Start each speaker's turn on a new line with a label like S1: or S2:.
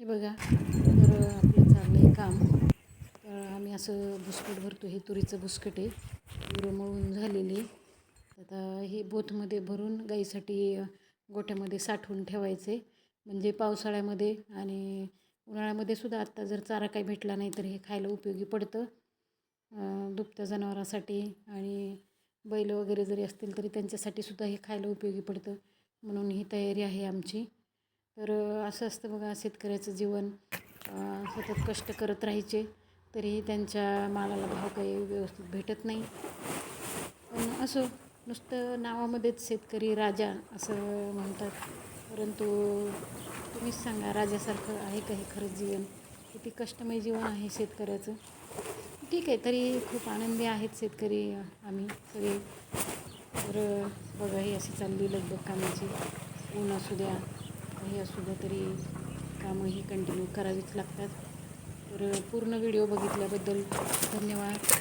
S1: हे बघा तर आपलं चाललं आहे काम. तर आम्ही असं बुस्कट भरतो. हे तुरीचं बुस्कट आहे. तुरं मळून झालेली आता हे बोथमध्ये भरून गाईसाठी गोठ्यामध्ये साठवून ठेवायचे म्हणजे पावसाळ्यामध्ये आणि उन्हाळ्यामध्ये सुद्धा आत्ता जर चारा काही भेटला नाही तर हे खायला उपयोगी पडतं. दुभत्या जनावरासाठी आणि बैल वगैरे जरी असतील तरी त्यांच्यासाठी सुद्धा हे खायला उपयोगी पडतं. म्हणून ही तयारी आहे आमची. तर असं असतं बघा शेतकऱ्याचं जीवन सतत कष्ट करत राहायचे तरीही त्यांच्या मालाला भाव काही व्यवस्थित भेटत नाही. पण असो नुसतं नावामध्येच शेतकरी राजा असं म्हणतात. परंतु तुम्हीच सांगा राजासारखं आहे का हे खरंच जीवन? किती कष्टमय जीवन आहे शेतकऱ्याचं. ठीक आहे तरी खूप आनंदी आहेत शेतकरी आम्ही सगळे. तर बघा ही अशी चालली लगबग कामाची. ऊन असू द्या काही असू दे तरी कामं ही कंटिन्यू करावीच लागतात. तर पूर्ण व्हिडिओ बघितल्याबद्दल धन्यवाद.